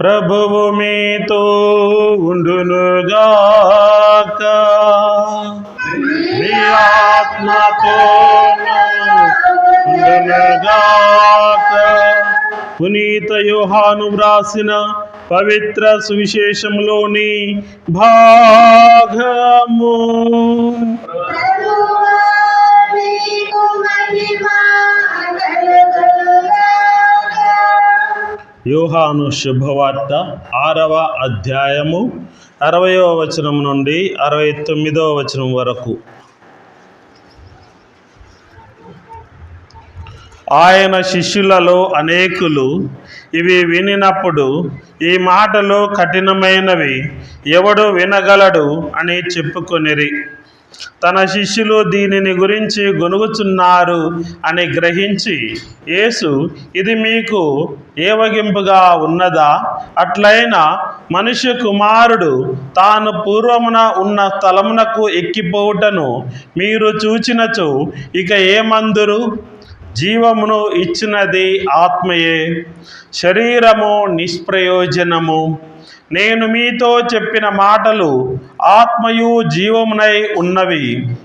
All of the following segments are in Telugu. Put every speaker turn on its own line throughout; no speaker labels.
ప్రభువు మీతో ఉండునుగాక మీ ఆత్మతో ఉండునుగాక పునీత యోహాను వ్రాసిన పవిత్ర సువిశేషంలోని భాగము. యూహాను శుభవార్త ఆరవ అధ్యాయము అరవయో వచనం నుండి అరవై తొమ్మిదవ వచనం వరకు. ఆయన శిష్యులలో అనేకులు ఇవి వినినప్పుడు ఈ మాటలు కఠినమైనవి ఎవడు వినగలడు అని చెప్పుకొనిరి. తన శిష్యులు దీనిని గురించి గొనుగుచున్నారు అని గ్రహించి యేసు ఇది మీకు ఏవగింపుగా ఉన్నదా? అట్లయినా మనుష్య కుమారుడు తాను పూర్వమున ఉన్న స్థలమునకు ఎక్కిపోవుటను మీరు చూచినచో ఇక ఏమందురు? జీవమును ఇచ్చినది ఆత్మయే. శరీరము నిష్ప్రయోజనము. నేను మీతో చెప్పిన మాటలు ఆత్మయు జీవమునై ఉన్నవి.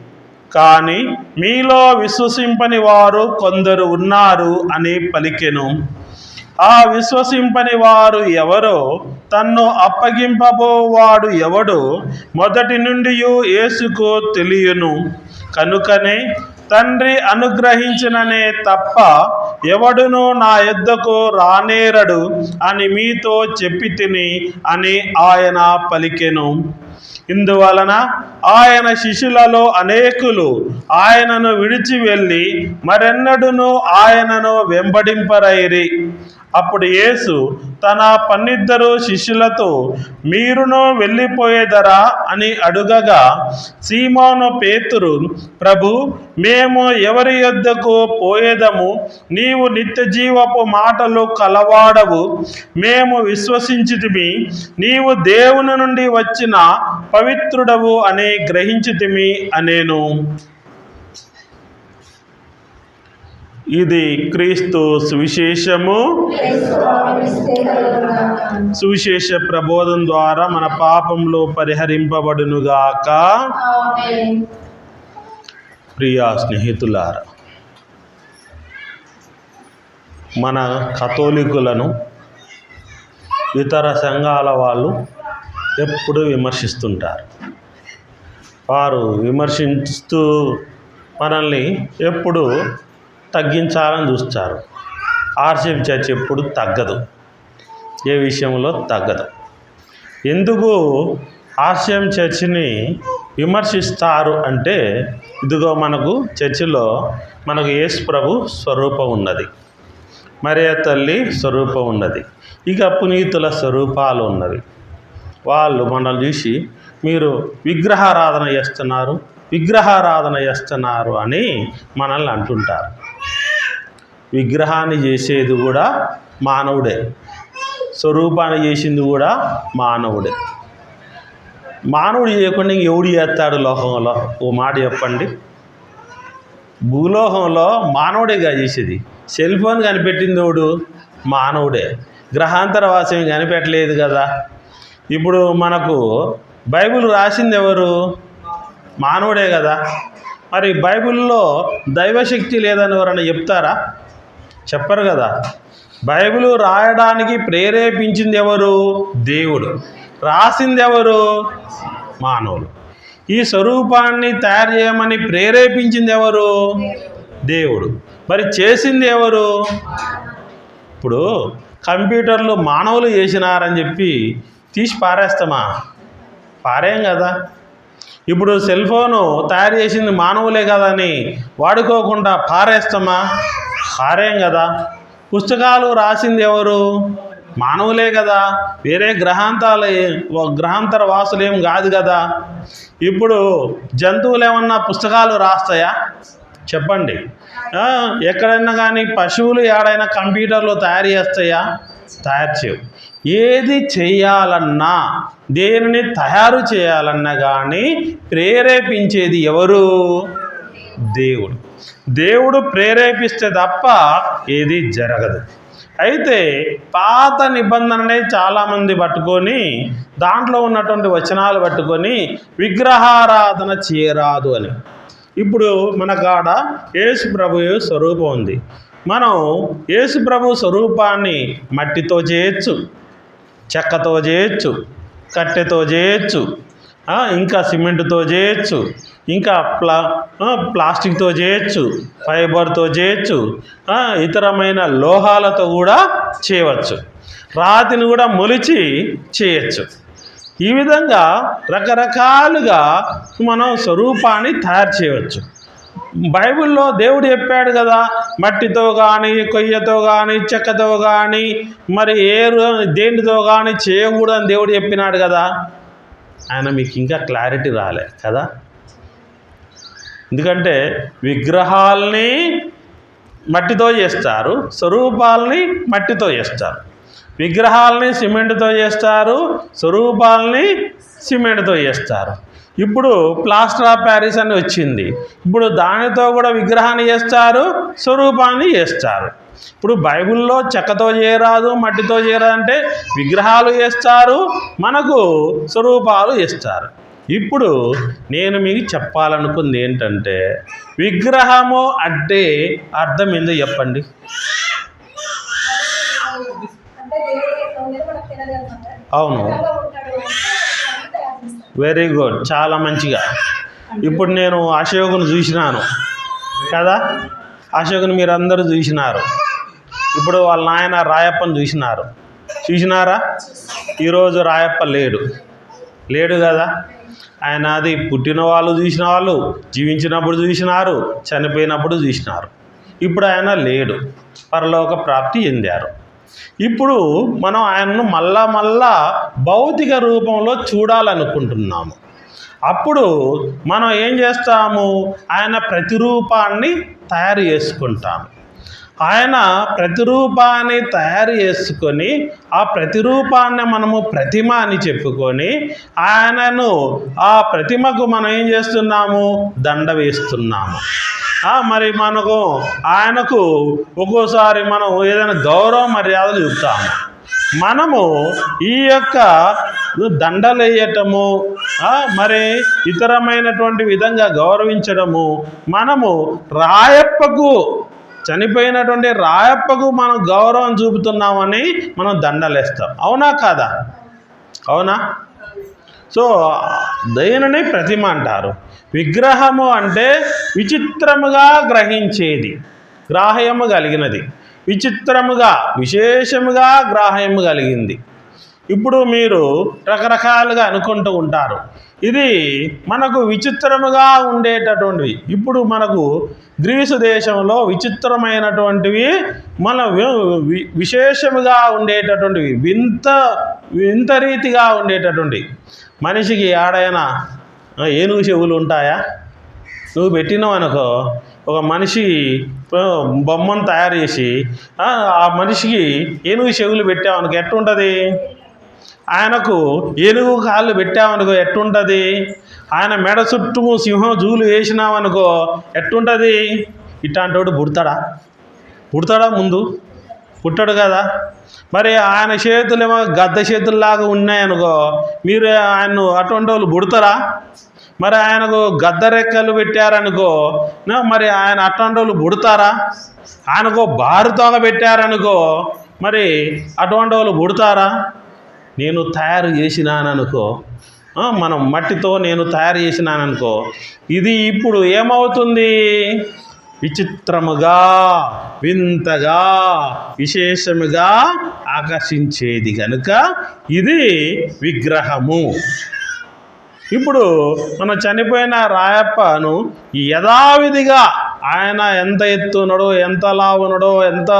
కానీ మీలో విశ్వసింపని వారు కొందరు ఉన్నారు అని పలికెను. ఆ విశ్వసింపని వారు ఎవరో తన్ను అప్పగింపబోవాడు ఎవడో మొదటి నుండి యేసుకు తెలియను. కనుకనే తండ్రి అనుగ్రహించిననే తప్ప ఎవడును నా ఎద్దకు రానేరడు అని మీతో చెప్పి తిని అని ఆయన పలికెను. ఇందువలన ఆయన శిష్యులలో అనేకులు ఆయనను విడిచి వెళ్ళి మరెన్నడును ఆయనను వెంబడింపరైరి. అప్పుడు యేసు తన పన్నిద్దరు శిష్యులతో మీరును వెళ్ళిపోయేదరా? అని అడుగగా సీమోను పేతురు ప్రభు మేము ఎవరి యొద్దకు పోయేదము? నీవు నిత్య జీవపు మాటలు కలవాడవు. మేము విశ్వసించితిమి నీవు దేవుని నుండి వచ్చిన పవిత్రుడవు అని గ్రహించితిమి అనేను. ఇది క్రీస్తు సువిశేషము. సువిశేష ప్రబోధం ద్వారా మన పాపంలో పరిహరింపబడునుగాక. ప్రియా స్నేహితులారా మన కథోలికులను ఇతర సంఘాల వాళ్ళు ఎప్పుడు విమర్శిస్తుంటారు. వారు విమర్శిస్తూ మనల్ని ఎప్పుడు తగ్గించాలని చూస్తారు. ఆర్సిఎం చర్చ్ ఎప్పుడు తగ్గదు. ఏ విషయంలో తగ్గదు. ఎందుకు ఆర్సిఎం చర్చిని విమర్శిస్తారు అంటే ఇదిగో మనకు చర్చిలో మనకు యేసు ప్రభు స్వరూపం ఉన్నది. మరియ తల్లి స్వరూపం ఉన్నది. ఇక పునీతుల స్వరూపాలు ఉన్నవి. వాళ్ళు మనల్ని చూసి మీరు విగ్రహారాధన చేస్తున్నారు విగ్రహారాధన చేస్తున్నారు అని మనల్ని అంటుంటారు. విగ్రహాన్ని చేసేది కూడా మానవుడే. స్వరూపాన్ని చేసింది కూడా మానవుడే. మానవుడు చేయకుండా ఇంక ఎవడు చేస్తాడు లోకంలో? ఓ మాట చెప్పండి. భూలోకంలో మానవుడేగా చేసేది? సెల్ ఫోన్ కనిపెట్టింది ఎవడు? మానవుడే. గ్రహాంతర వాసం కనిపెట్టలేదు కదా. ఇప్పుడు మనకు బైబిల్ రాసింది ఎవరు? మానవుడే కదా. మరి బైబిల్లో దైవశక్తి లేదని ఎవరైనా చెప్తారా? చెప్పరు కదా. బైబిల్ రాయడానికి ప్రేరేపించింది ఎవరు? దేవుడు. రాసింది ఎవరు మానవులు. ఈ స్వరూపాన్ని తయారు చేయమని ప్రేరేపించింది ఎవరు? దేవుడు. మరి చేసింది ఎవరు? ఇప్పుడు కంప్యూటర్లు మానవులు చేసినారని చెప్పి తీసి పారేస్తామా? పారేం కదా. ఇప్పుడు సెల్ ఫోను తయారు చేసింది మానవులే కదా అని వాడుకోకుండా పారేస్తామా? హారేం కదా? పుస్తకాలు రాసింది ఎవరు? మానవులే కదా. వేరే గ్రహాంతాలు గ్రహాంతర వాసులు ఏం కాదు కదా. ఇప్పుడు జంతువులు ఏమన్నా పుస్తకాలు రాస్తాయా? చెప్పండి. ఎక్కడైనా కానీ పశువులు ఏడైనా కంప్యూటర్లో తయారు చేస్తాయా? తయారు చేయవు. ఏది చేయాలన్నా దేనిని తయారు చేయాలన్నా కానీ ప్రేరేపించేది ఎవరు? దేవుడు. దేవుడు ప్రేరేపిస్తే తప్ప ఏది జరగదు. అయితే పాత నిబంధననే చాలామంది పట్టుకొని దాంట్లో ఉన్నటువంటి వచనాలు పట్టుకొని విగ్రహారాధన చేయరాదు అని. ఇప్పుడు మన కాడ యేసు ప్రభు స్వరూపం ఉంది. మనం యేసు ప్రభు స్వరూపాన్ని మట్టితో చేయొచ్చు చెక్కతో చేయొచ్చు కట్టెతో చేయొచ్చు ఇంకా సిమెంట్తో చేయొచ్చు ఇంకా ప్లా ప్లాస్టిక్తో చేయొచ్చు ఫైబర్తో చేయొచ్చు ఇతరమైన లోహాలతో కూడా చేయవచ్చు. రాతిని కూడా మొలిచి చేయొచ్చు. ఈ విధంగా రకరకాలుగా మనం స్వరూపాన్ని తయారు చేయవచ్చు. బైబిల్లో దేవుడు చెప్పాడు కదా మట్టితో కానీ కొయ్యతో కానీ చెక్కతో కానీ మరి ఏ దేనితో కానీ చేయకూడదని దేవుడు చెప్పినాడు కదా. ఆయన మీకు ఇంకా క్లారిటీ రాలే కదా. ఎందుకంటే విగ్రహాల్ని మట్టితో చేస్తారు స్వరూపాలని మట్టితో చేస్తారు. విగ్రహాలని సిమెంట్తో చేస్తారు స్వరూపాలని సిమెంట్తో చేస్తారు. ఇప్పుడు ప్లాస్టర్ ఆఫ్ ప్యారిస్ అని వచ్చింది. ఇప్పుడు దానితో కూడా విగ్రహాన్ని చేస్తారు స్వరూపాన్ని చేస్తారు. ఇప్పుడు బైబిల్లో చెక్కతో చేయరాదు మట్టితో చేయరాదు అంటే విగ్రహాలు చేస్తారు మనకు స్వరూపాలు చేస్తారు. ఇప్పుడు నేను మీకు చెప్పాలనుకుంది ఏంటంటే విగ్రహము అంటే అర్థం ఏందో చెప్పండి. అవును. వెరీ గుడ్ చాలా మంచిగా. ఇప్పుడు నేను అశోకుని చూసినాను. కదా? అశోకుని మీరు అందరూ చూసినారు. ఇప్పుడు వాళ్ళ నాయన రాయప్పని చూసినారు. చూసినారా? ఈరోజు రాయప్ప లేడు. లేడు కదా? ఆయన అది పుట్టిన వాళ్ళు చూసిన వాళ్ళు జీవించినప్పుడు చూసినారు చనిపోయినప్పుడు చూసినారు. ఇప్పుడు ఆయన లేడు పరలోక ప్రాప్తి చెందారు. ఇప్పుడు మనం ఆయనను మళ్ళా మళ్ళా భౌతిక రూపంలో చూడాలనుకుంటున్నాము. అప్పుడు మనం ఏం చేస్తాము? ఆయన ప్రతిరూపాన్ని తయారు చేసుకుంటాము. ఆయన ప్రతిరూపాన్ని తయారు చేసుకొని ఆ ప్రతిరూపాన్ని మనము ప్రతిమ అని చెప్పుకొని ఆయనను ఆ ప్రతిమకు మనం ఏం చేస్తున్నాము? దండ వేస్తున్నాము. మరి మనకు ఆయనకు ఒక్కోసారి మనం ఏదైనా గౌరవ మర్యాదలు చూపుతాము. మనము ఈ యొక్క దండలు వేయటము మరి ఇతరమైనటువంటి విధంగా గౌరవించడము మనము రాయప్పకు చనిపోయినటువంటి రాయప్పకు మనం గౌరవం చూపుతున్నామని మనం దండలేస్తాం. అవునా కాదా? అవునా? సో దయనని ప్రతిమ అంటారు. విగ్రహము అంటే విచిత్రముగా గ్రహించేది గ్రాహ్యము కలిగినది. విచిత్రముగా విశేషముగా గ్రాహ్యము కలిగింది. ఇప్పుడు మీరు రకరకాలుగా అనుకుంటూ ఉంటారు. ఇది మనకు విచిత్రముగా ఉండేటటువంటివి. ఇప్పుడు మనకు గ్రీసు దేశంలో విచిత్రమైనటువంటివి మన వి- విశేషముగా ఉండేటటువంటివి వింత వింత రీతిగా ఉండేటటువంటివి మనిషికి ఆడైనా ఏనుగు చెవులు ఉంటాయా? నువ్వు పెట్టినావు అనుకో ఒక మనిషి బొమ్మను తయారు చేసి ఆ, మనిషికి ఏనుగు చెవులు పెట్టావనుకో ఎట్టుంటుంది? ఆయనకు ఏనుగు కాళ్ళు పెట్టామనుకో ఎట్టుంటుంది? ఆయన మెడ చుట్టూ సింహం జూలు వేసినామనుకో ఎట్టుంటుంది? ఇట్లాంటోడు పుడతాడా? పుడతాడా ముందు? పుట్టాడు కదా. మరి ఆయన చేతులేమో గద్ద చేతుల్లాగా ఉన్నాయనుకో మీరు ఆయన అటువంటి వాళ్ళు పుడతారా? మరి ఆయనకు గద్ద రెక్కలు పెట్టారనుకో మరి ఆయన అటువంటి వాళ్ళు పుడతారా? ఆయనకు బారుతోగ పెట్టారనుకో మరి అటువంటి వాళ్ళు పుడతారా? నేను తయారు చేసినాననుకో మనం మట్టితో నేను తయారు చేసినాననుకో ఇది ఇప్పుడు ఏమవుతుంది? విచిత్రముగా వింతగా విశేషముగా ఆకర్షించేది కనుక ఇది విగ్రహము. ఇప్పుడు మనం చనిపోయిన రాయప్పను యథావిధిగా ఆయన ఎంత ఎత్తునడో ఎంత లా ఉన్నాడో ఎంత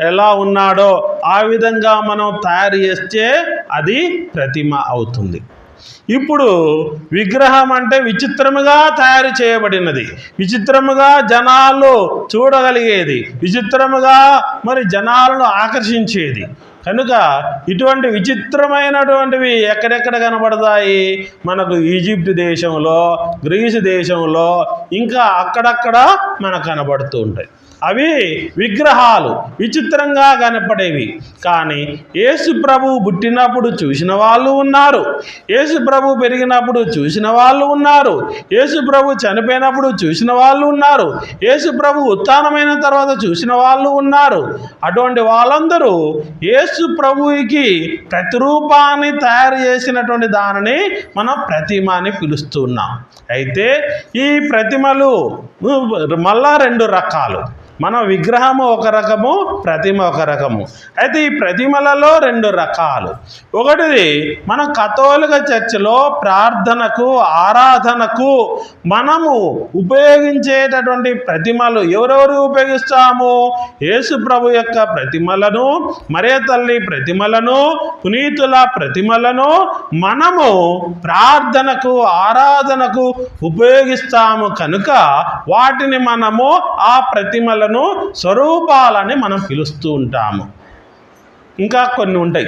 ఎలా ఉన్నాడో ఆ విధంగా మనం తయారు చేస్తే అది ప్రతిమ అవుతుంది. ఇప్పుడు విగ్రహం అంటే విచిత్రముగా తయారు చేయబడినది. విచిత్రముగా జనాలు చూడగలిగేది. విచిత్రముగా మరి జనాలను ఆకర్షించేది. కనుక ఇటువంటి విచిత్రమైనటువంటివి ఎక్కడెక్కడ కనబడతాయి? మనకు ఈజిప్ట్ దేశంలో గ్రీసు దేశంలో ఇంకా అక్కడక్కడ మనకు కనబడుతూ ఉంటాయి. అవి విగ్రహాలు విచిత్రంగా కనపడేవి. కానీ యేసు ప్రభు పుట్టినప్పుడు చూసిన వాళ్ళు ఉన్నారు. యేసు ప్రభు పెరిగినప్పుడు చూసిన వాళ్ళు ఉన్నారు. యేసు ప్రభు చనిపోయినప్పుడు చూసిన వాళ్ళు ఉన్నారు. యేసు ప్రభు ఉత్థానమైన తర్వాత చూసిన వాళ్ళు ఉన్నారు. అటువంటి వాళ్ళందరూ యేసు ప్రభువుకి ప్రతిరూపాన్ని తయారు చేసినటువంటి దానిని మనం ప్రతిమ అని పిలుస్తున్నాం. అయితే ఈ ప్రతిమలు మళ్ళా రెండు రకాలు. మన విగ్రహము ఒక రకము ప్రతిమ ఒక రకము. అయితే ఈ ప్రతిమలలో రెండు రకాలు. ఒకటిది మన కథోలిక చర్చిలో ప్రార్థనకు ఆరాధనకు మనము ఉపయోగించేటటువంటి ప్రతిమలు ఎవరెవరు ఉపయోగిస్తాము? యేసు ప్రభు యొక్క ప్రతిమలను మరే తల్లి ప్రతిమలను పునీతుల ప్రతిమలను మనము ప్రార్థనకు ఆరాధనకు ఉపయోగిస్తాము. కనుక వాటిని మనము ఆ ప్రతిమలను స్వరూపాలని మనం పిలుస్తూ ఉంటాము. ఇంకా కొన్ని ఉంటాయి.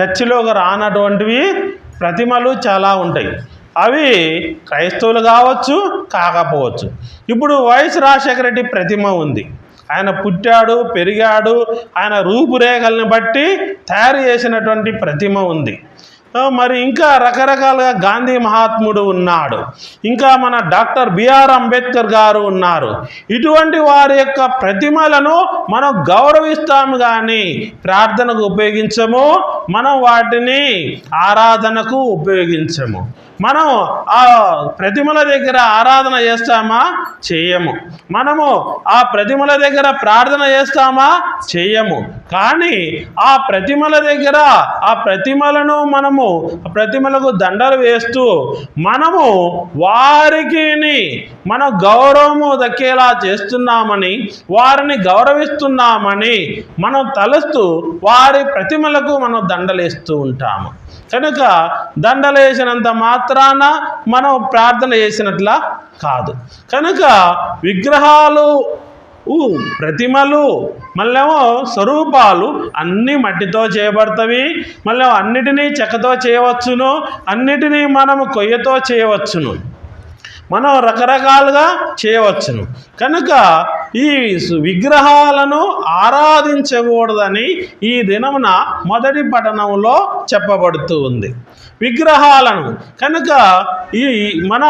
చర్చిలోకి రానటువంటివి ప్రతిమలు చాలా ఉంటాయి. అవి క్రైస్తవులు కావచ్చు కాకపోవచ్చు. ఇప్పుడు వైఎస్ రాజశేఖర రెడ్డి ప్రతిమ ఉంది. ఆయన పుట్టాడు పెరిగాడు ఆయన రూపురేఖల్ని బట్టి తయారు చేసినటువంటి ప్రతిమ ఉంది. మరి ఇంకా రకరకాలుగా గాంధీ మహాత్ముడు ఉన్నాడు. ఇంకా మన డాక్టర్ బిఆర్ అంబేద్కర్ గారు ఉన్నారు. ఇటువంటి వారి యొక్క ప్రతిమలను మనం గౌరవిస్తాము కానీ ప్రార్థనకు ఉపయోగించము. మనం వాటిని ఆరాధనకు ఉపయోగించము. మనం ఆ ప్రతిమల దగ్గర ఆరాధన చేస్తామా? చేయము. మనము ఆ ప్రతిమల దగ్గర ప్రార్థన చేస్తామా? చేయము. కానీ ఆ ప్రతిమల దగ్గర ఆ ప్రతిమలను మనము ఆ ప్రతిమలకు దండలు వేస్తూ మనము వారికి మన గౌరవము దక్కేలా చేస్తున్నామని వారిని గౌరవిస్తున్నామని మనం తలుస్తూ వారి ప్రతిమలకు మనం దండలేస్తూ ఉంటాము. కనుక దండలు వేసినంత మాత్రాన మనం ప్రార్థన చేసినట్లా కాదు. కనుక విగ్రహాలు ప్రతిమలు మళ్ళేమో స్వరూపాలు అన్నీ మట్టితో చేయబడతవి. మళ్ళీ అన్నిటినీ చెక్కతో చేయవచ్చును అన్నిటినీ మనము కొయ్యతో చేయవచ్చును. మనం రకరకాలుగా చేయవచ్చును. కనుక ఈ విగ్రహాలను ఆరాధించకూడదని ఈ దినమున మొదటి పట్టణంలో చెప్పబడుతూ ఉంది. విగ్రహాలను కనుక ఈ మన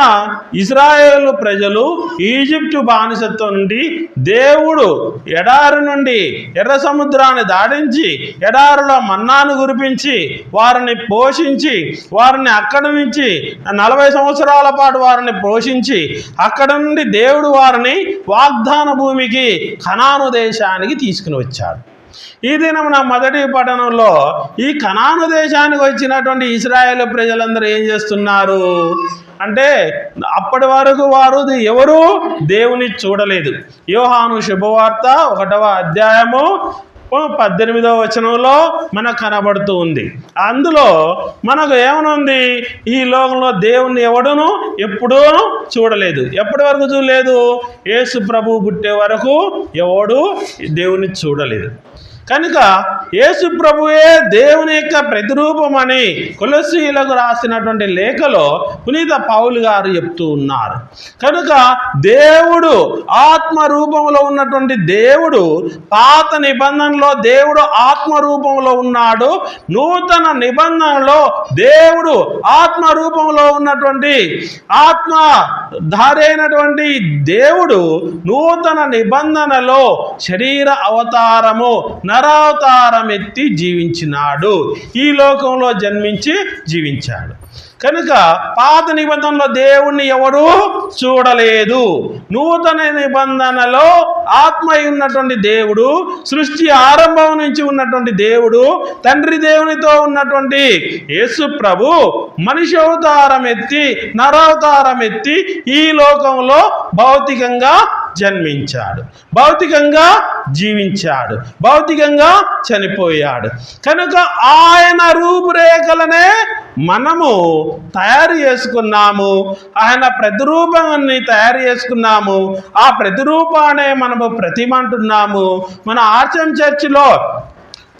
ఇజ్రాయేల్ ప్రజలు ఈజిప్టు బానిసత్వం నుండి దేవుడు ఎడారి నుండి ఎర్ర సముద్రాన్ని దాడించి ఎడారిలో మన్నాను కురిపించి వారిని పోషించి వారిని అక్కడి నుంచి నలభై సంవత్సరాల పాటు వారిని పోషించి అక్కడ నుండి దేవుడు వారిని వాగ్దాన భూమికి కనాను దేశానికి తీసుకుని వచ్చాడు. ఈ దినం నా మొదటి పట్టణంలో ఈ కనాను దేశానికి వచ్చినటువంటి ఇస్రాయేల్ ప్రజలందరూ ఏం చేస్తున్నారు? అంటే అప్పటి వరకు వారు ఎవరు దేవుని చూడలేదు. యోహాను శుభవార్త ఒకటవ అధ్యాయము పద్దెనిమిదవ వచనంలో మనకు కనబడుతూ ఉంది. అందులో మనకు ఏమనుంది? ఈ లోకంలో దేవుణ్ణి ఎవడును ఎప్పుడూ చూడలేదు. ఎప్పటి వరకు చూడలేదు? యేసు ప్రభు పుట్టే వరకు ఎవడు దేవుణ్ణి చూడలేదు. కనుక యేసు ప్రభువే దేవుని యొక్క ప్రతిరూపమని కొలసీలకు రాసినటువంటి లేఖలో పునీత పౌలు గారు చెప్తూ ఉన్నారు. కనుక దేవుడు ఆత్మ రూపంలో ఉన్నటువంటి దేవుడు పాత నిబంధనలో దేవుడు ఆత్మ రూపంలో ఉన్నాడు. నూతన నిబంధనలో దేవుడు ఆత్మ రూపంలో ఉన్నటువంటి ఆత్మ ధారైనటువంటి దేవుడు నూతన నిబంధనలో శరీర అవతారము నరావతారం ఎత్తి జీవించినాడు. ఈ లోకంలో జన్మించి జీవించాడు. కనుక పాత నిబంధనలో దేవుణ్ణి ఎవరు చూడలేదు. నూతన నిబంధనలో ఆత్మ ఉన్నటువంటి దేవుడు సృష్టి ఆరంభం నుంచి ఉన్నటువంటి దేవుడు తండ్రి దేవునితో ఉన్నటువంటి యేసు ప్రభు మనిషి అవతారం ఎత్తి నరావతారం ఎత్తి ఈ లోకంలో భౌతికంగా జన్మించాడు. భౌతికంగా జీవించాడు. భౌతికంగా చనిపోయాడు. కనుక ఆయన రూపురేఖలనే మనము తయారు చేసుకున్నాము. ఆయన ప్రతిరూపాన్ని తయారు చేసుకున్నాము. ఆ ప్రతిరూపానే మనము ప్రతిమ అంటున్నాము మన ఆర్చం చర్చిలో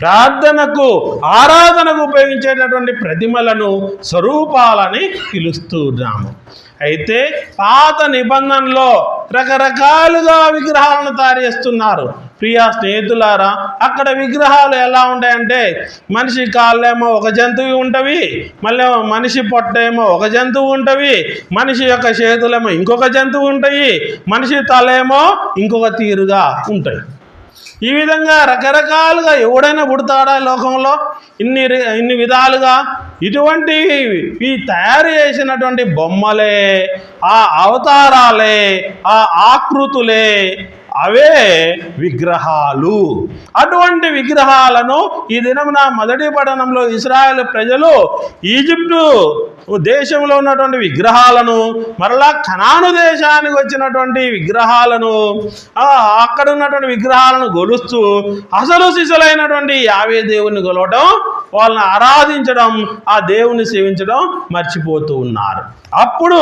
ప్రార్థనకు ఆరాధనకు ఉపయోగించేటటువంటి ప్రతిమలను స్వరూపాలని పిలుస్తున్నాము. అయితే పాత నిబంధనలో రకరకాలుగా విగ్రహాలను తయారు చేస్తున్నారు. ప్రియా స్నేహితులారా అక్కడ విగ్రహాలు ఎలా ఉంటాయంటే మనిషి కాళ్ళేమో ఒక జంతువు ఉంటవి మళ్ళీ మనిషి పొట్టేమో ఒక జంతువు ఉంటవి మనిషి యొక్క చేతులేమో ఇంకొక జంతువు ఉంటాయి మనిషి తలేమో ఇంకొక తీరుగా ఉంటాయి. ఈ విధంగా రకరకాలుగా ఎవడైనా పుడతాడా లోకంలో? ఇన్ని రి- ఇన్ని విధాలుగా ఇటువంటి ఈ తయారు చేసినటువంటి బొమ్మలే ఆ అవతారాలే ఆ ఆకృతులే అవే విగ్రహాలు. అటువంటి విగ్రహాలను ఈ దినమున మొదటి పట్టణంలో ఇస్రాయేల్ ప్రజలు ఈజిప్టు దేశంలో ఉన్నటువంటి విగ్రహాలను మరలా కనాను దేశానికి వచ్చినటువంటి విగ్రహాలను అక్కడ ఉన్నటువంటి విగ్రహాలను గొలుస్తూ అసలు శిశులైనటువంటి యావే దేవుని కొలవటం వాళ్ళని ఆరాధించడం ఆ దేవుని సేవించడం మర్చిపోతూ ఉన్నారు. అప్పుడు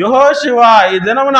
యహోశివ ఈ దినమున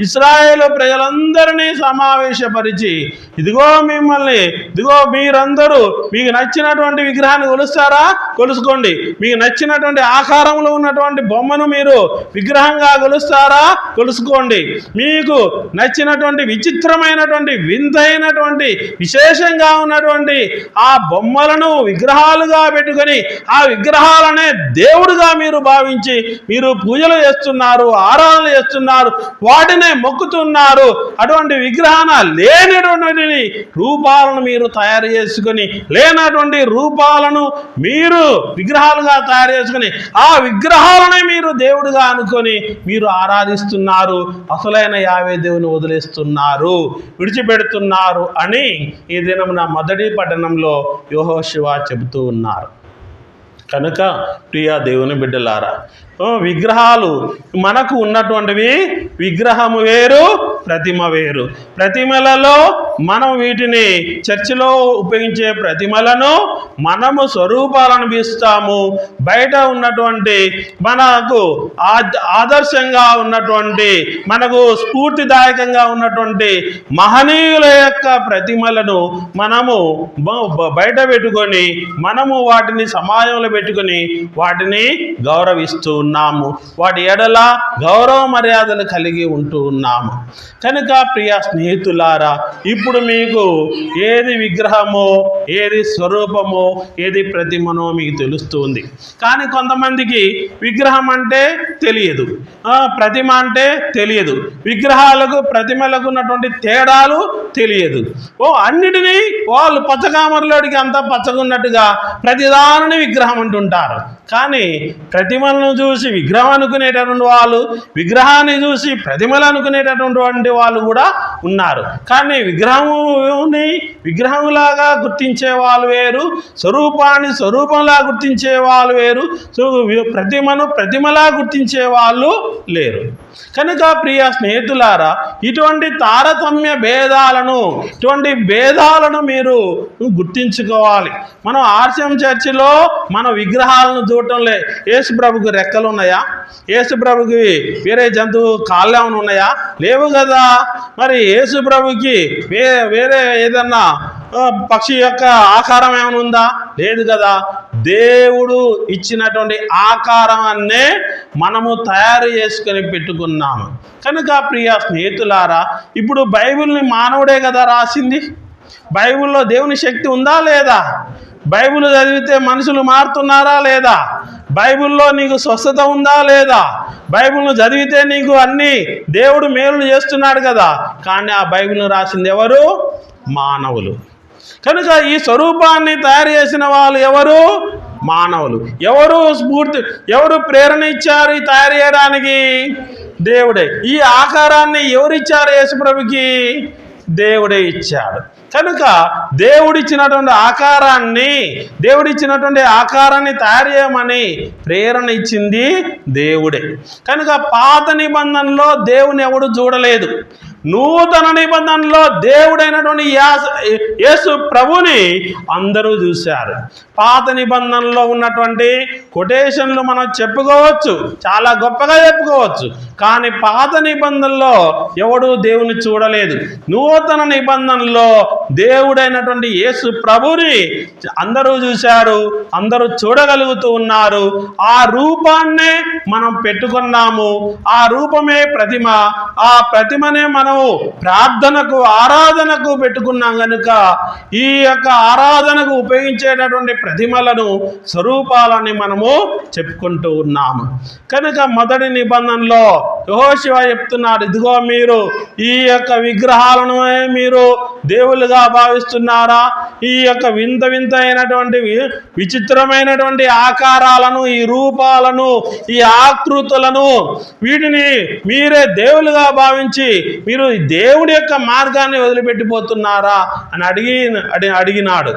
ఇస్రాయేల్ ప్రజలందరినీ సమావేశపరిచి ఇదిగో మిమ్మల్ని ఇదిగో మీరందరూ మీకు నచ్చినటువంటి విగ్రహాన్ని కొలుస్తారా కొలుసుకోండి మీకు నచ్చినటువంటి ఆకారంలో ఉన్నటువంటి బొమ్మను మీరు విగ్రహంగా కొలుస్తారా? కొలుసుకోండి. మీకు నచ్చినటువంటి విచిత్రమైనటువంటి వింతైనటువంటి విశేషంగా ఉన్నటువంటి ఆ బొమ్మలను విగ్రహాలుగా పెట్టుకొని ఆ విగ్రహాలనే దేవుడుగా మీరు భావించి మీరు పూజలు చేస్తున్నారు ఆరాధనలు చేస్తున్నారు వాటినే మొక్కుతున్నారు. అటువంటి విగ్రహాన లేనటువంటి రూపాలను మీరు తయారు చేసుకొని లేనటువంటి రూపాలను మీరు విగ్రహాలుగా తయారు చేసుకుని ఆ విగ్రహాలనే మీరు దేవుడిగా అనుకొని మీరు ఆరాధిస్తున్నారు. అసలైన యావే దేవుని వదిలేస్తున్నారు. విడిచిపెడుతున్నారు అని ఈ దినమున మొదటి పట్టణంలో యోహోశివ చెబుతూ ఉన్నారు. కనుక ప్రియా దేవుని బిడ్డలారా విగ్రహాలు. మనకు ఉన్నటువంటివి విగ్రహము వేరు ప్రతిమ వేరు. ప్రతిమలలో మనం వీటిని చర్చిలో ఉపయోగించే ప్రతిమలను మనము స్వరూపాలను పిలుస్తాము. బయట ఉన్నటువంటి మనకు ఆదర్శంగా ఉన్నటువంటి మనకు స్ఫూర్తిదాయకంగా ఉన్నటువంటి మహనీయుల యొక్క ప్రతిమలను మనము బయట పెట్టుకొని మనము వాటిని సమాజంలో పెట్టుకొని వాటిని గౌరవిస్తూ ఉన్నాము. వాటి ఎడల గౌరవ మర్యాదలు కలిగి ఉంటూ ఉన్నాము. కనుక ప్రియ స్నేహితులారా ఇప్పుడు మీకు ఏది విగ్రహమో ఏది స్వరూపమో ఏది ప్రతిమనో మీకు తెలుస్తుంది. కానీ కొంతమందికి విగ్రహం అంటే తెలియదు. ప్రతిమ అంటే తెలియదు. విగ్రహాలకు ప్రతిమలకు ఉన్నటువంటి తేడాలు తెలియదు. ఓ అన్నిటినీ వాళ్ళు పచ్చకామరలోడికి అంతా పచ్చగున్నట్టుగా ప్రతిదానిని విగ్రహం అంటుంటారు. కానీ ప్రతిమలను చూసి విగ్రహం అనుకునేటటువంటి వాళ్ళు విగ్రహాన్ని చూసి ప్రతిమలు అనుకునేటటువంటి వాళ్ళు కూడా ఉన్నారు. కానీ విగ్రహముని విగ్రహంలాగా గుర్తించే వాళ్ళు వేరు స్వరూపాన్ని స్వరూపంలా గుర్తించే వాళ్ళు వేరు సో ప్రతిమను ప్రతిమలా గుర్తించే వాళ్ళు లేరు. కనుక ప్రియ స్నేహితులారా ఇటువంటి తారతమ్య భేదాలను ఇటువంటి భేదాలను మీరు గుర్తించుకోవాలి. మనం ఆర్సిఎం చర్చిలో మన విగ్రహాలను చూడటంలే. యేసు ప్రభుకి రెక్కలు ఉన్నాయా? యేసు ప్రభుకి వేరే జంతువు కాళ్ళు ఏమైనా ఉన్నాయా? లేవు కదా. మరి యేసు ప్రభుకి వే వేరే ఏదన్నా పక్షి యొక్క ఆకారం ఏమైనా ఉందా? లేదు కదా. దేవుడు ఇచ్చినటువంటి ఆకారాన్నే మనము తయారు చేసుకొని పెట్టుకున్నాము. కనుక ప్రియ స్నేహితులారా ఇప్పుడు బైబిల్ని మానవుడే కదా రాసింది? బైబిల్లో దేవుని శక్తి ఉందా లేదా? బైబుల్ చదివితే మనుషులు మారుతున్నారా లేదా? బైబిల్లో నీకు స్వస్థత ఉందా లేదా? బైబిల్ను చదివితే నీకు అన్ని దేవుడు మేలు చేస్తున్నాడు కదా. కానీ ఆ బైబిల్ను రాసింది ఎవరు? మానవులు. కనుక ఈ స్వరూపాన్ని తయారు చేసిన వాళ్ళు ఎవరు? మానవులు. ఎవరు స్ఫూర్తి ఎవరు ప్రేరణ ఇచ్చారు ఈ తయారు చేయడానికి? దేవుడే. ఈ ఆకారాన్ని ఎవరిచ్చారు యేసుప్రభుకి? దేవుడే ఇచ్చాడు. కనుక దేవుడిచ్చినటువంటి ఆకారాన్ని దేవుడిచ్చినటువంటి ఆకారాన్ని తయారు చేయమని ప్రేరణ ఇచ్చింది దేవుడే. కనుక పాత నిబంధనలో దేవుని ఎవడు చూడలేదు. నూతన నిబంధనలో దేవుడైనటువంటి యాస- యేసు ప్రభుని అందరూ చూశారు. పాత నిబంధనలో ఉన్నటువంటి కొటేషన్లు మనం చెప్పుకోవచ్చు చాలా గొప్పగా చెప్పుకోవచ్చు. కానీ పాత నిబంధనలో ఎవడు దేవుని చూడలేదు. నూతన నిబంధనలో దేవుడైనటువంటి యేసు ప్రభుని అందరూ చూశారు అందరూ చూడగలుగుతూ ఉన్నారు. ఆ రూపాన్నే మనం పెట్టుకున్నాము. ఆ రూపమే ప్రతిమ. ఆ ప్రతిమనే మనం మనము ప్రార్థనకు ఆరాధనకు పెట్టుకున్నాం కనుక ఈ యొక్క ఆరాధనకు ఉపయోగించేటటువంటి ప్రతిమలను స్వరూపాలని మనము చెప్పుకుంటూ ఉన్నాము. కనుక మొదటి నిబంధనలో యహోశివ చెప్తున్నాడు ఇదిగో మీరు ఈ యొక్క విగ్రహాలను మీరు దేవులుగా భావిస్తున్నారా? ఈ యొక్క వింత వింత అయినటువంటి విచిత్రమైనటువంటి ఆకారాలను ఈ రూపాలను ఈ ఆకృతులను వీటిని మీరే దేవులుగా భావించి మీరు దేవుడి యొక్క మార్గాన్ని వదిలిపెట్టిపోతున్నారా అని అడిగి అడిగినాడు.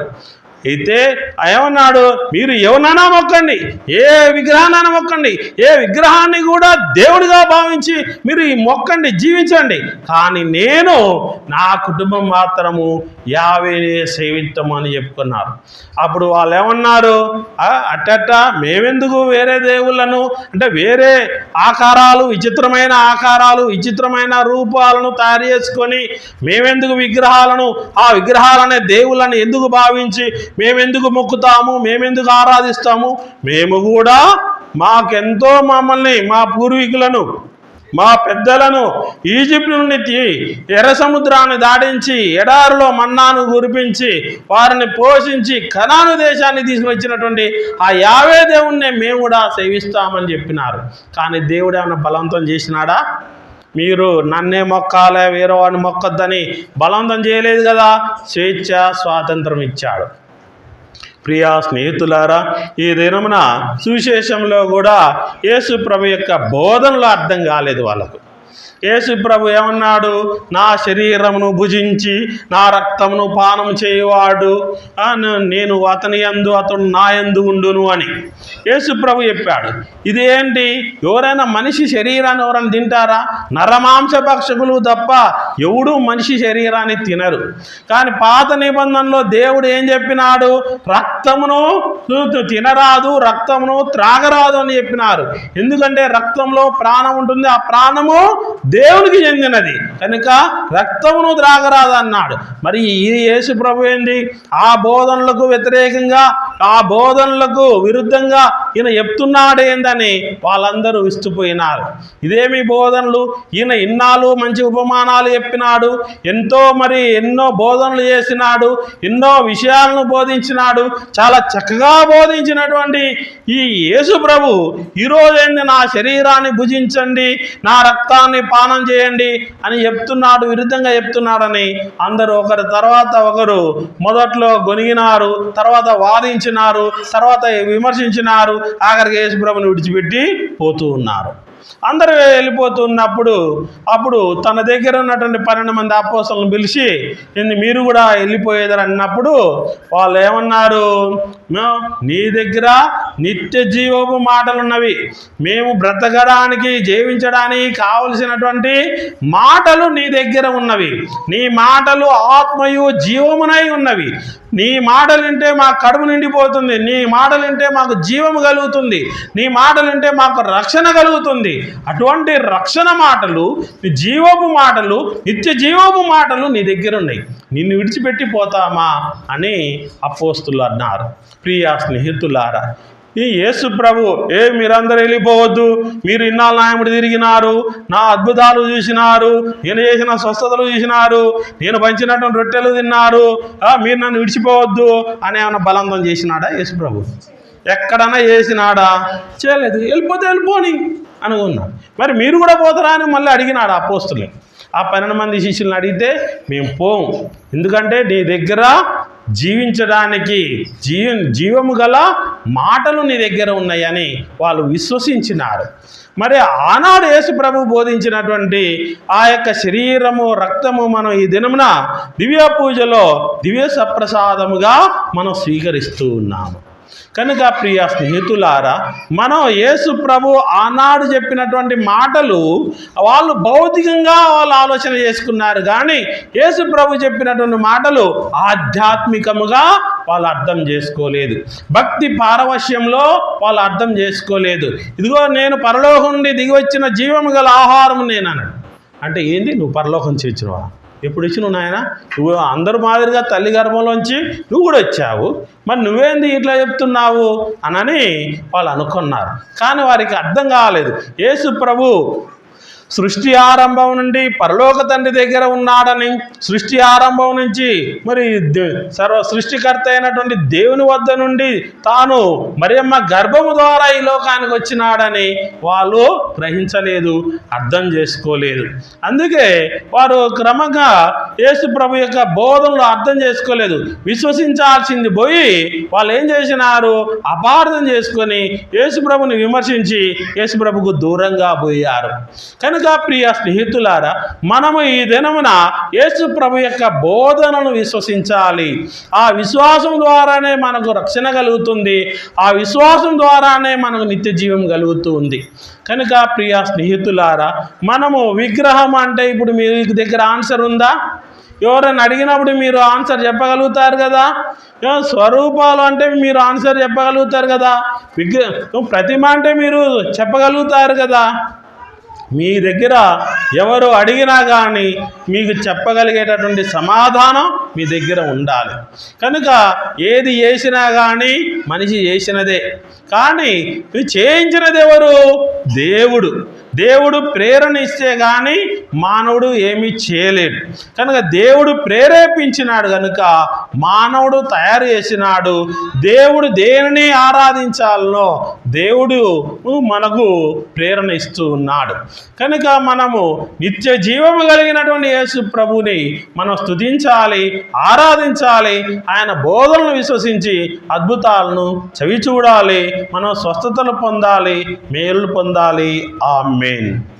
అయితే ఏమన్నాడు మీరు ఎవరినైనా మొక్కండి ఏ విగ్రహాన్ని మొక్కండి ఏ విగ్రహాన్ని కూడా దేవుడిగా భావించి మీరు ఈ మొక్కండి జీవించండి. కానీ నేను నా కుటుంబం మాత్రము యావేనే సేవిస్తాము అని చెప్పుకున్నారు. అప్పుడు వాళ్ళు ఏమన్నారు? "ఆ, అట్టట్ట మేమెందుకు వేరే దేవుళ్ళను? అంటే వేరే ఆకారాలు విచిత్రమైన ఆకారాలు విచిత్రమైన రూపాలను తయారు చేసుకొని మేమెందుకు విగ్రహాలను ఆ విగ్రహాలనే దేవుళ్ళని ఎందుకు భావించి మేమెందుకు మొక్కుతాము? మేమెందుకు ఆరాధిస్తాము? మేము కూడా మాకెంతో మమ్మల్ని మా పూర్వీకులను మా పెద్దలను ఈజిప్ట్ నుండి ఎర్ర సముద్రాన్ని దాటించి ఎడారిలో మన్నాను కురిపించి వారిని పోషించి కనాను దేశాన్ని తీసుకొచ్చినటువంటి ఆ యావే దేవుణ్ణే మేము కూడా సేవిస్తామని చెప్పినారు. కానీ దేవుడు ఏమైనా బలవంతం చేసినాడా? మీరు నన్నే మొక్కాలే వేరే వాడిని మొక్కొద్దని బలవంతం చేయలేదు కదా? స్వేచ్ఛ స్వాతంత్రం ఇచ్చాడు. ప్రియా స్నేహితులారా ఈ దినమున సువిశేషంలో కూడా యేసు ప్రభు యొక్క బోధనలు అర్థం కాలేదు వాళ్ళకు. యేసు ప్రభు ఏమన్నాడు? నా శరీరమును భుజించి నా రక్తమును పానం చేయవాడు. నేను అతని ఎందు అతడు నా ఎందు ఉండును అని యేసు ప్రభు చెప్పాడు. ఇదేంటి? ఎవరైనా మనిషి శరీరాన్ని ఎవరైనా తింటారా? నరమాంస భక్షకులు తప్ప ఎవడు మనిషి శరీరాన్ని తినరు. కానీ పాత నిబంధనలో దేవుడు ఏం చెప్పినాడు? రక్తమును తినరాదు రక్తమును త్రాగరాదు అని చెప్పినారు. ఎందుకంటే రక్తంలో ప్రాణం ఉంటుంది ఆ ప్రాణము దేవునికి చెందినది. కనుక రక్తమును త్రాగరాదు అన్నాడు మరి ఈ యేసు ప్రభు ఏంటి? ఆ బోధనలకు వ్యతిరేకంగా ఆ బోధనలకు విరుద్ధంగా ఈయన చెప్తున్నాడేందని వాళ్ళందరూ విస్తుపోయినారు. ఇదేమి బోధనలు? ఈయన ఇన్నాళ్ళు మంచి ఉపమానాలు చెప్పినాడు. ఎంతో మరి ఎన్నో బోధనలు చేసినాడు. ఎన్నో విషయాలను బోధించినాడు. చాలా చక్కగా బోధించినటువంటి ఈ యేసు ప్రభు ఈరోజు ఏంది నా శరీరాన్ని భుజించండి నా రక్తాన్ని పానం చేయండి అని చెప్తున్నాడు విరుద్ధంగా చెప్తున్నాడని అందరూ ఒకరి తర్వాత ఒకరు మొదట్లో గొనిగినారు తర్వాత వాదించినారు తర్వాత విమర్శించినారు ఆఖరికి యేసు ప్రభుని విడిచిపెట్టి పోతూ ఉన్నారు. అందరూ వెళ్ళిపోతున్నప్పుడు అప్పుడు తన దగ్గర ఉన్నటువంటి పన్నెండు మంది అపోసలను పిలిచి "ఏంది మీరు కూడా వెళ్ళిపోయేదని అన్నప్పుడు వాళ్ళు ఏమన్నారు? నీ దగ్గర నిత్య జీవపు మాటలు ఉన్నవి మేము బ్రతకడానికి జీవించడానికి కావలసినటువంటి మాటలు నీ దగ్గర ఉన్నవి. నీ మాటలు ఆత్మయు జీవమునై ఉన్నవి. నీ మాటలుంటే మా కడుపు నిండిపోతుంది. నీ మాటలుంటే మాకు జీవము కలుగుతుంది. నీ మాటలుంటే మాకు రక్షణ కలుగుతుంది. అటువంటి రక్షణ మాటలు నీ జీవపు మాటలు నిత్య జీవపు మాటలు నీ దగ్గర ఉన్నాయి. నిన్ను విడిచిపెట్టి పోతామా? అని అపోస్తులు అన్నారు. ప్రియా స్నేహితులారా ఈ యేసు ప్రభు ఏ మీరందరూ వెళ్ళిపోవద్దు. మీరు ఇన్నాళ్ళు నాయముడు తిరిగినారు. నా అద్భుతాలు చూసినారు. నేను చేసిన స్వస్థతలు చూసినారు. నేను పంచినటువంటి రొట్టెలు తిన్నారు. మీరు నన్ను విడిచిపోవద్దు అని ఏమైనా బలవంతం చేసినాడా యేసు ప్రభు? ఎక్కడన్నా చేసినాడా? చేయలేదు. వెళ్ళిపోతే వెళ్ళిపోని అనుకున్నాడు మరి మీరు కూడా పోతారా అని మళ్ళీ అడిగినాడు ఆ పోస్తులు ఆ పన్నెండు మంది శిష్యులను అడిగితే మేము పోం ఎందుకంటే నీ దగ్గర జీవించడానికి జీవ జీవము గల మాటలు నీ దగ్గర ఉన్నాయని వాళ్ళు విశ్వసించినారు. మరి ఆనాడు యేసు ప్రభు బోధించినటువంటి ఆ యొక్క శరీరము రక్తము మనం ఈ దినమున దివ్య పూజలో దివ్య సప్రసాదముగా మనం స్వీకరిస్తూ ఉన్నాము. కనుక ప్రియ స్నేహితులారా మనం యేసు ప్రభు ఆనాడు చెప్పినటువంటి మాటలు వాళ్ళు భౌతికంగా వాళ్ళు ఆలోచన చేసుకున్నారు. కానీ యేసు ప్రభు చెప్పినటువంటి మాటలు ఆధ్యాత్మికముగా వాళ్ళు అర్థం చేసుకోలేదు. భక్తి పారవశ్యంలో వాళ్ళు అర్థం చేసుకోలేదు. ఇదిగో నేను పరలోకం నుండి దిగి వచ్చిన జీవము గల ఆహారం నేనన్నాడు. అంటే ఏంది? నువ్వు పరలోకం చేర్చినవా ఎప్పుడు ఇచ్చినావు నాయన? నువ్వు అందరు మాదిరిగా తల్లి గర్భంలోంచి నువ్వు కూడా వచ్చావు. మరి నువ్వేంది ఇట్లా చెప్తున్నావు? అనని వాళ్ళు అనుకున్నారు. కానీ వారికి అర్థం కాలేదు. యేసు ప్రభు సృష్టి ఆరంభం నుండి పరలోక తండ్రి దగ్గర ఉన్నాడని సృష్టి ఆరంభం నుంచి మరి దే- సర్వ సృష్టికర్త అయినటువంటి దేవుని వద్ద నుండి తాను మరియమ్మ గర్భము ద్వారా ఈ లోకానికి వచ్చినాడని వాళ్ళు గ్రహించలేదు అర్థం చేసుకోలేదు. అందుకే వారు క్రమంగా యేసు ప్రభు యొక్క బోధనలు అర్థం చేసుకోలేదు. విశ్వసించాల్సింది పోయి వాళ్ళు ఏం చేసినారు? అపార్థం చేసుకొని యేసు ప్రభుని విమర్శించి యేసు ప్రభుకు దూరంగా పోయారు. కనుక ప్రియ స్నేహితులారా మనము ఈ దినమున యేసు ప్రభు యొక్క బోధనను విశ్వసించాలి. ఆ విశ్వాసం ద్వారానే మనకు రక్షణ కలుగుతుంది. ఆ విశ్వాసం ద్వారానే మనకు నిత్య జీవం కలుగుతుంది. కనుక ప్రియ స్నేహితులారా మనము విగ్రహం అంటే ఇప్పుడు మీ దగ్గర ఆన్సర్ ఉందా? ఎవరైనా అడిగినప్పుడు మీరు ఆన్సర్ చెప్పగలుగుతారు కదా? స్వరూపాలు అంటే మీరు ఆన్సర్ చెప్పగలుగుతారు కదా? విగ్రహం ప్రతిమ అంటే మీరు చెప్పగలుగుతారు కదా? మీ దగ్గర ఎవరు అడిగినా కానీ మీకు చెప్పగలిగేటటువంటి సమాధానం మీ దగ్గర ఉండాలి. కనుక ఏది చేసినా కానీ మనిషి చేసినదే. కానీ చేయించినది ఎవరు? దేవుడు. దేవుడు ప్రేరణ ఇస్తే కానీ మానవుడు ఏమీ చేయలేడు. కనుక దేవుడు ప్రేరేపించినాడు కనుక మానవుడు తయారు చేసినాడు. దేవుడు దేనిని ఆరాధించాలనో దేవుడు మనకు ప్రేరణ ఇస్తూ ఉన్నాడు. కనుక మనము నిత్య జీవము కలిగినటువంటి యేసు ప్రభుని మనం స్తుతించాలి ఆరాధించాలి ఆయన బోధనలు విశ్వసించి అద్భుతాలను చవి చూడాలి మనం స్వస్థతలు పొందాలి మేలు పొందాలి. Amen.